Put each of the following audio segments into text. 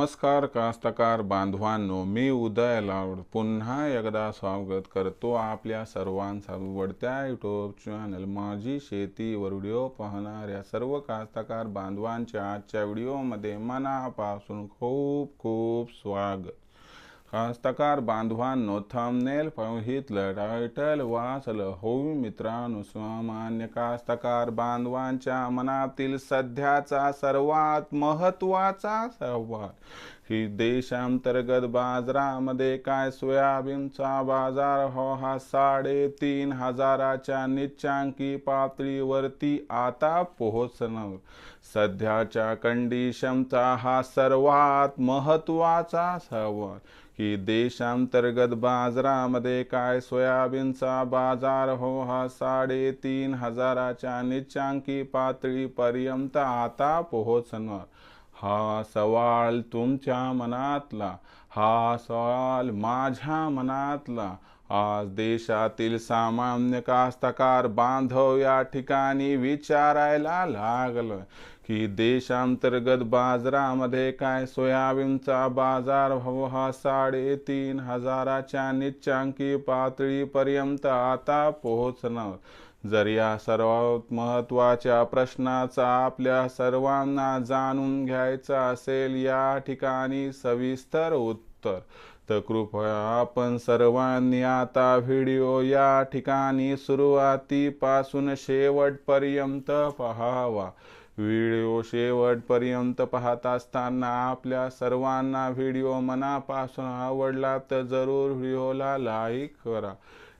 नमस्कार कास्तकार बांधवांनो मी उदय लावड. पुन्हा एकदा स्वागत करतो आपल्या सर्वांचा आवडत्या युट्यूब चॅनल माझी शेती व्हिडिओ पाहणाऱ्या सर्व कास्तकार बांधवांच्या आजच्या व्हिडिओमध्ये मनापासून खूप खूप स्वागत. कास्तकार बांधवांनो थंबनेल पाहितलं टायटल वाचलं होऊ मित्रांनो सामान्य कास्तकार बांधवांच्या मनातील सध्याचा सर्वात महत्त्वाचा संवाद. की देशांतर्गत बाजारामध्ये काय सोयाबीनचा बाजार हो हा साडेतीन हजाराच्या निच्चांकी पातळीवरती आता पोहोचणार. सध्याच्या कंडिशनचा हा सर्वात महत्त्वाचा सवाल की देशांतर्गत बाजारामध्ये काय सोयाबीनचा बाजार हो हा साडेतीन हजाराच्या निच्चांकी पातळीपर्यंत आता पोहोचणार. हा सवाल तुमच्या मनातला हा सवाल माझ्या मनातला. आज देशातील सामान्य कास्तकार बांधव या ठिकाणी विचारायला लागलं की देशांतर्गत बाजारामध्ये काय सोयाबीनचा बाजार भाव हा साडेतीन हजाराच्या निच्चांकी पातळीपर्यंत आता पोहोचणार? जर या सर्वात महत्त्वाच्या प्रश्नाचा आपल्या सर्वांना जाणून घ्यायचा असेल या ठिकाणी सविस्तर उत्तर. तर कृपया आपण सर्वांनी आता व्हिडिओ या ठिकाणी सुरुवातीपासून शेवटपर्यंत पहावा. व्हिडिओ शेवटपर्यंत पाहत असताना आपल्या सर्वांना व्हिडिओ मनापासून आवडला तर जरूर व्हिडिओला लाईक करा.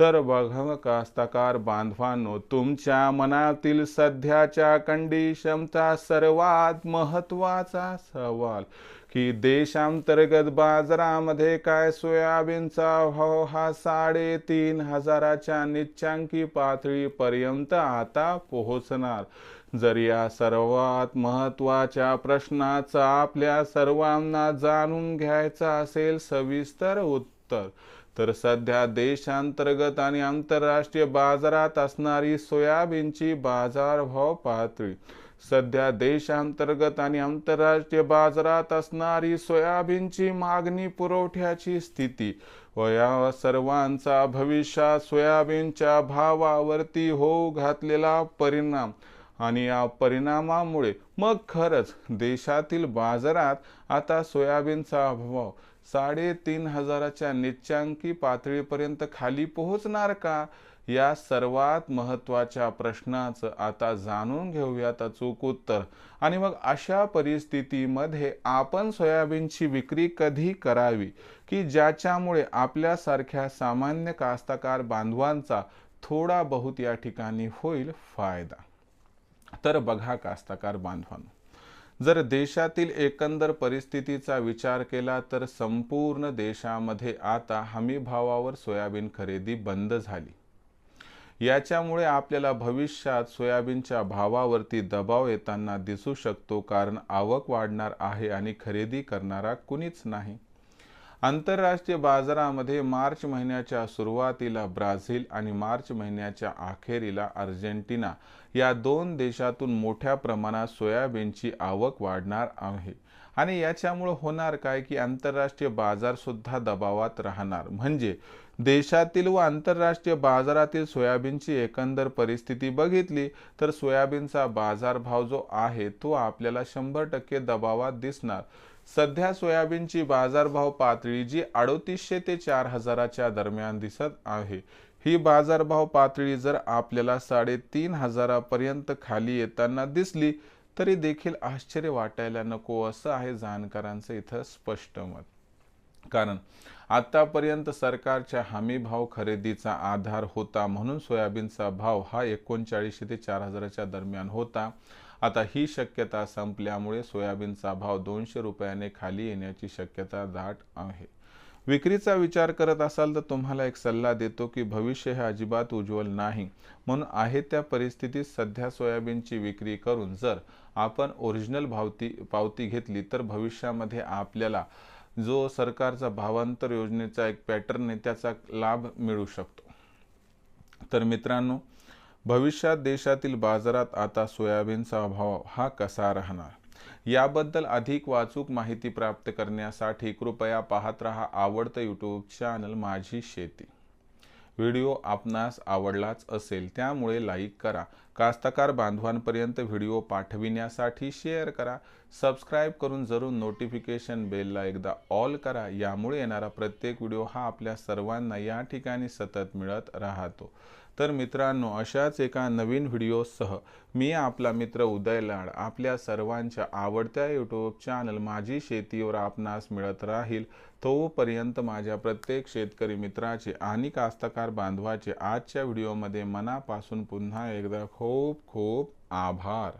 तर बघा कास्तकार बांधवांनो तुमच्या मनातील सध्याच्या कंडिशनचा सर्वात महत्त्वाचा सवाल की देशांतर्गत बाजारामध्ये काय सोयाबीनचा भाव हा साडेतीन हजाराच्या निच्चांकी पातळीपर्यंत आता पोहोचणार? जर या सर्वात महत्त्वाच्या प्रश्नाचा आपल्या सर्वांना जाणून घ्यायचा असेल सविस्तर उत्तर तर सध्या देशांतर्गत आणि आंतरराष्ट्रीय बाजारात असणारी सोयाबीनची बाजारभाव पातळी सध्या देशांतर्गत आणि आंतरराष्ट्रीय बाजारात असणारी सोयाबीनची मागणी पुरवठ्याची स्थिती व या सर्वांचा भविष्यात सोयाबीनच्या भावावरती होऊ घातलेला परिणाम आणि या परिणामामुळे मग खरंच देशातील बाजारात आता सोयाबीनचा अभाव साडेतीन हजाराच्या निच्चांकी पातळीपर्यंत खाली पोहोचणार का? या सर्वात महत्त्वाच्या प्रश्नाचं आता जाणून घेऊयात अचूक उत्तर. आणि मग अशा परिस्थितीमध्ये आपण सोयाबीनची विक्री कधी करावी? की ज्याच्यामुळे आपल्यासारख्या सामान्य कास्तकार बांधवांचा थोडा बहुत या ठिकाणी होईल फायदा? तर बघा कास्तकार बांधवांनो. जर देशातील एकंदर परिस्थितीचा विचार केला तर संपूर्ण देशामध्ये आता हमीभावावर सोयाबीन खरेदी बंद झाली. याच्यामुळे आपल्याला भविष्यात सोयाबीनच्या भावावरती दबाव येताना दिसू शकतो कारण आवक वाढणार आहे आणि खरेदी करणारा कुणीच नाही. आंतरराष्ट्रीय बाजारामध्ये मार्च महिन्याच्या सुरुवातीला ब्राझील आणि मार्च महिन्याच्या अखेरीला अर्जेंटिना या दोन देशातून मोठ्या प्रमाणात सोयाबीनची आवक वाढणार आहे. आणि याच्यामुळे होणार काय की आंतरराष्ट्रीय बाजार सुद्धा दबावात राहणार. म्हणजे देशातील व आंतरराष्ट्रीय बाजारातील सोयाबीनची एकंदर परिस्थिती बघितली तर सोयाबीनचा बाजारभाव जो आहे तो आपल्याला शंभर टक्के दबावात दिसणार. सध्या सोयाबीनची बाजारभाव पातळी जी अडोतीसशे ते चार हजाराच्या दरम्यान दिसत आहे ही बाजारभाव पातळी जर आपल्याला साडेतीन हजारापर्यंत खाली येताना दिसली तरी देखील आश्चर्य वाटायला नको असं आहे जाणकारांचं इथं स्पष्ट मत. कारण आतापर्यंत सरकारच्या हमी भाव खरेदीचा आधार होता म्हणून सोयाबीनचा भाव हा एकोणचाळीसशे ते चार हजाराच्या दरम्यान होता. आता ही शक्यता संपल्यामुळे सोयाबीनचा भाव दोनशे रुपयाने खाली येण्याची शक्यता दाट आहे. विक्रीचा विचार करत असाल तर तुम्हाला एक सल्ला देतो की भविष्य हे अजिबात उज्ज्वल नाही. म्हणून आहे त्या परिस्थितीत सध्या सोयाबीनची विक्री करून जर आपण ओरिजिनल भावती पावती घेतली तर भविष्यामध्ये आपल्याला जो सरकारचा भावांतर योजनेचा एक पॅटर्न आहे त्याचा लाभ मिळू शकतो. तर मित्रांनो भविष्यात देशातील बाजारात आता सोयाबीनचा भाव हा कसा राहणार? याबद्दल अधिक वाचूक माहिती प्राप्त करण्यासाठी कृपया पाहत रहा आवडतं यूट्यूब चॅनल माझी शेती. व्हिडिओ आपणास आवडलाच असेल त्यामुळे लाईक करा. कास्तकार बांधवांपर्यंत व्हिडिओ पाठविण्यासाठी शेअर करा. सबस्क्राईब करून जरूर नोटिफिकेशन बेलला एकदा ऑल करा. यामुळे येणारा प्रत्येक व्हिडिओ हा आपल्या सर्वांना या ठिकाणी सतत मिळत राहतो. तर मित्रांनो अशाच एका नवीन व्हिडिओसह मी आपला मित्र उदय लाड आपल्या सर्वांच्या आवडत्या यूट्यूब चॅनल माझी शेतीवर आपणास मिळत राहील. तोपर्यंत माझ्या प्रत्येक शेतकरी मित्राचे आणि कास्तकार बांधवाचे आजच्या व्हिडिओमध्ये मनापासून पुन्हा एकदा खूप खूप आभार.